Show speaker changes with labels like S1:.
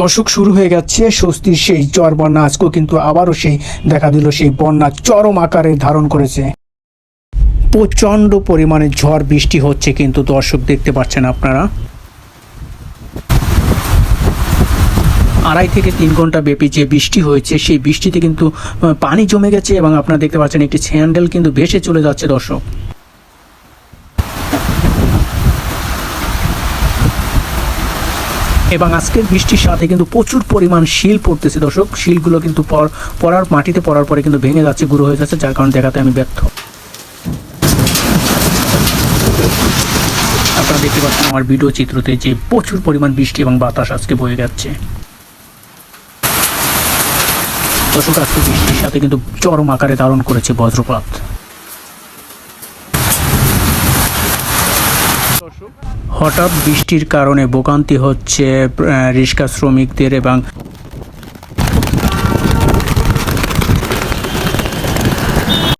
S1: দর্শক শুরু হয়ে গেছে স্বস্তির সেই জ্বর বন্যা। আজকেও কিন্তু আবারও সেই দেখা দিল, সেই বন্যা চরম আকারে ধারণ করেছে। প্রচণ্ড পরিমাণে ঝড় বৃষ্টি হচ্ছে কিন্তু দর্শক দেখতে পাচ্ছেন আপনারা। আড়াই থেকে তিন ঘণ্টা ব্যাপী যে বৃষ্টি হয়েছে, সেই বৃষ্টিতে কিন্তু পানি জমে গেছে এবং আপনারা দেখতে পাচ্ছেন একটি স্যান্ডেল কিন্তু ভেসে চলে যাচ্ছে দর্শক। এবং আজকের বৃষ্টির সাথে কিন্তু প্রচুর পরিমাণ শিল পড়তেছে, দর্শক। শিলগুলো কিন্তু পড়ার মাটিতে পড়ার পরে কিন্তু ভেঙে যাচ্ছে, গুঁড়ো হয়ে যাচ্ছে, যার কারণে দেখাতে আমি ব্যর্থ। আপনারা দেখতে পাচ্ছেন আমার ভিডিও চিত্রতে যে প্রচুর পরিমাণ বৃষ্টি এবং বাতাস আজকে বয়ে যাচ্ছে। দর্শক, আজকে বৃষ্টির সাথে কিন্তু চরম আকারে ধারণ করেছে বজ্রপাত। হঠাৎ বৃষ্টির কারণে ভোগান্তি হচ্ছে রিক্সা শ্রমিকদের এবং